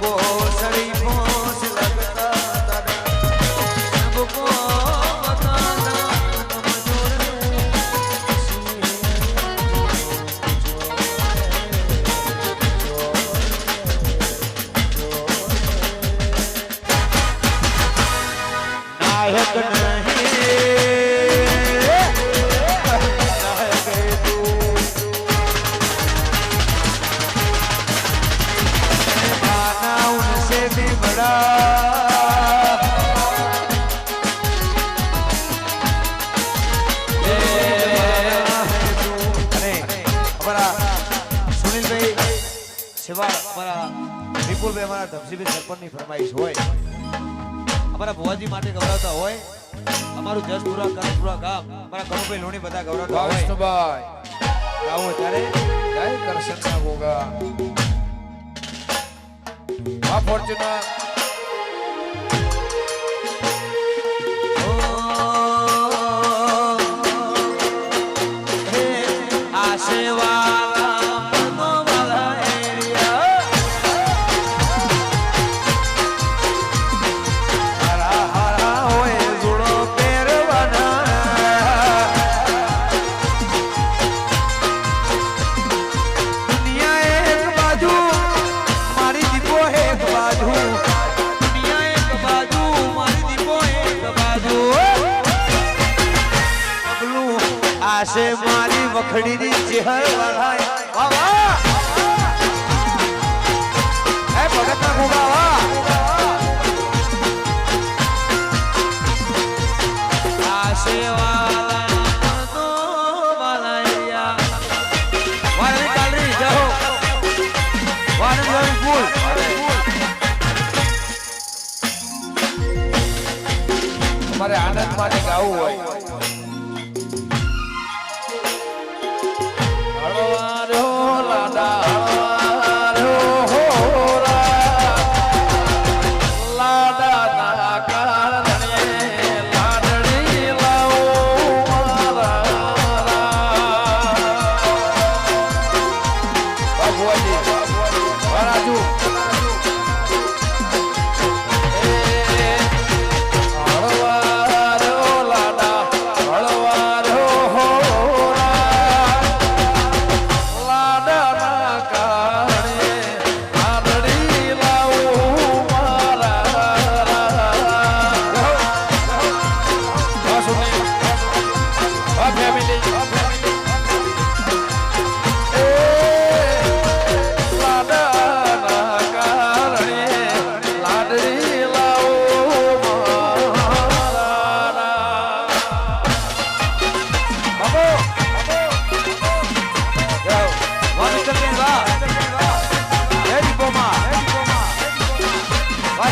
boy. સેવા વિપુલભાઈ સરપંચની ફરમાઈશ હોય. અમારા ભુવાજી માટે ગૌરવતા હોય. અમારું જસપુરા કરપુરા ગામ. અમારા કનુભાઈ લોણી બધા ગૌરવતા હોય. વિષ્ણુભાઈ ગાવું ત્યારે. જય કરશનના ગોગા. આ ફોર્ચ્યુનર. આશે મારી વખડીની ચેહર વળાય વાહ વાહ હે ભગતના ગોગા વાહ આશે વાલા તો વાલાયા વારણી કાલરી જાઓ વારણી વારણી ફૂલ તમારે આનંદ માટે ગાવું હોય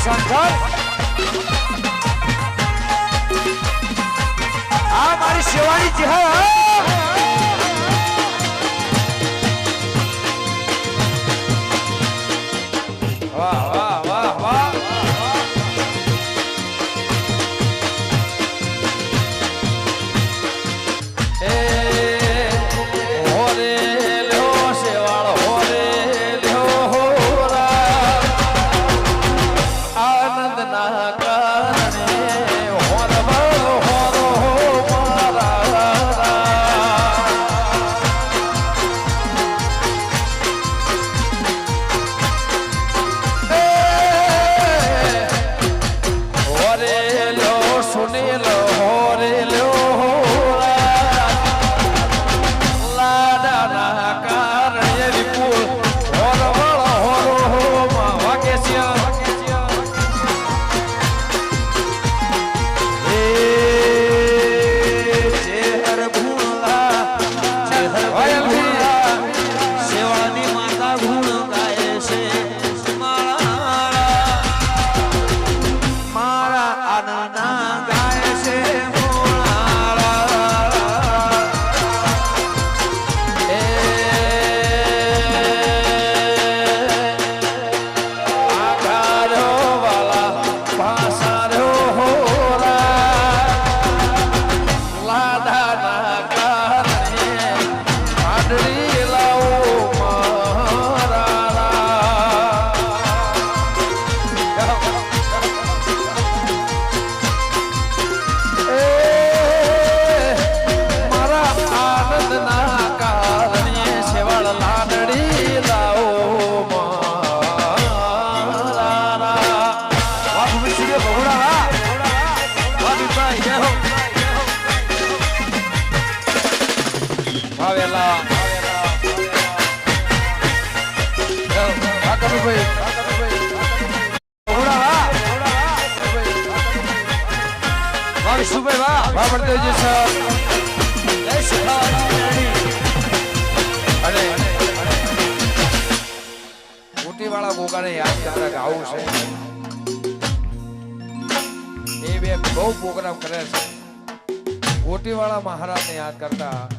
શંકર. આ મારી સેવાની ચેહર વાવેલા વાવીસુભાઈ વાહ વાહ બળદેવજી સર જય સુખા યાદ કરતા ગાવું છે એ બે બહુ પ્રોગ્રામ કરે છે મોટીવાળા મહારાજને યાદ કરતા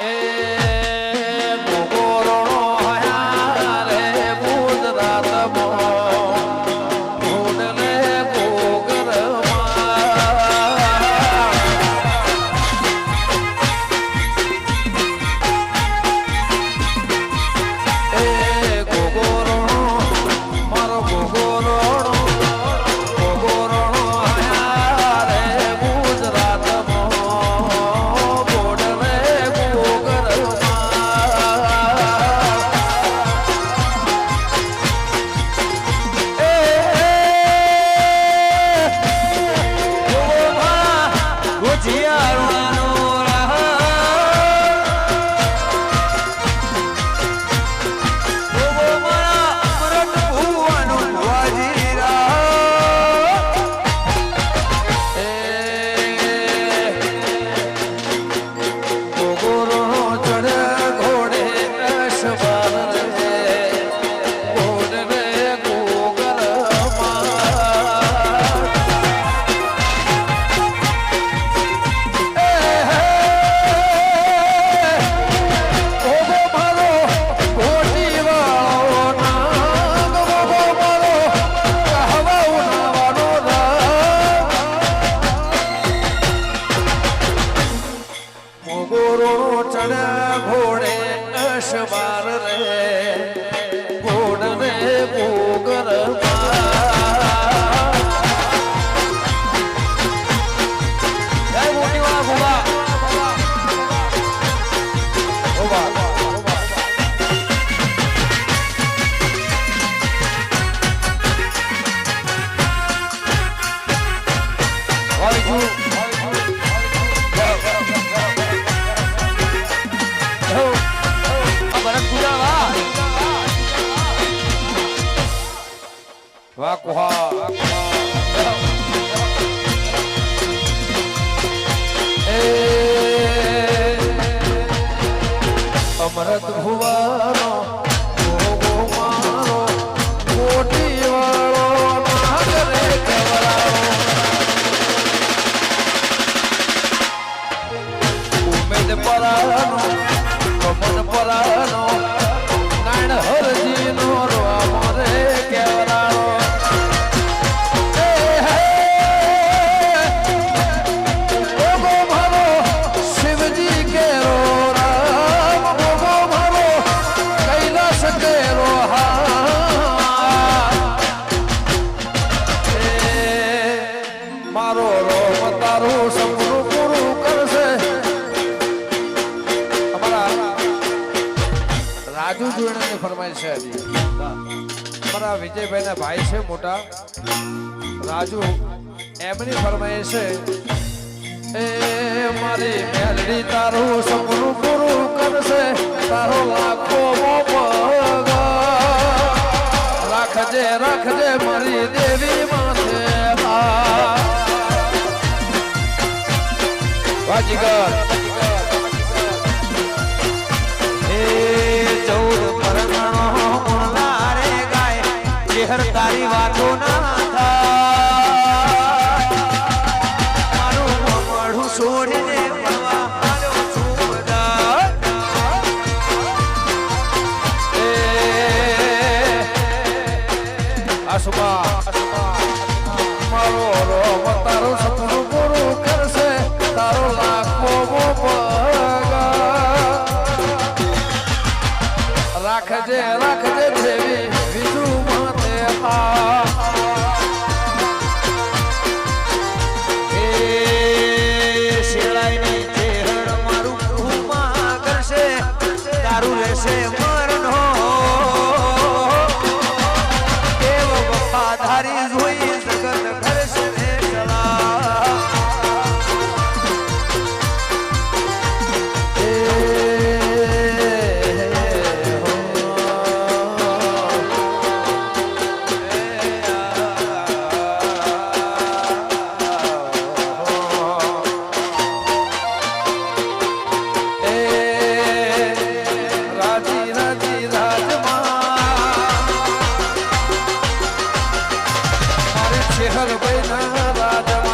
É... परत हो વિવેણાની ફરમાઈશ છે મારા વિજયભાઈના ભાઈ છે મોટા. રાજુ, એમની ફરમાય છે, એ મારી મેલડી તારું સપનું પૂરું કરશે. તારો લાખો રાખજે રાખજે મારી દેવી માથે વાજીગર હર ના રાજા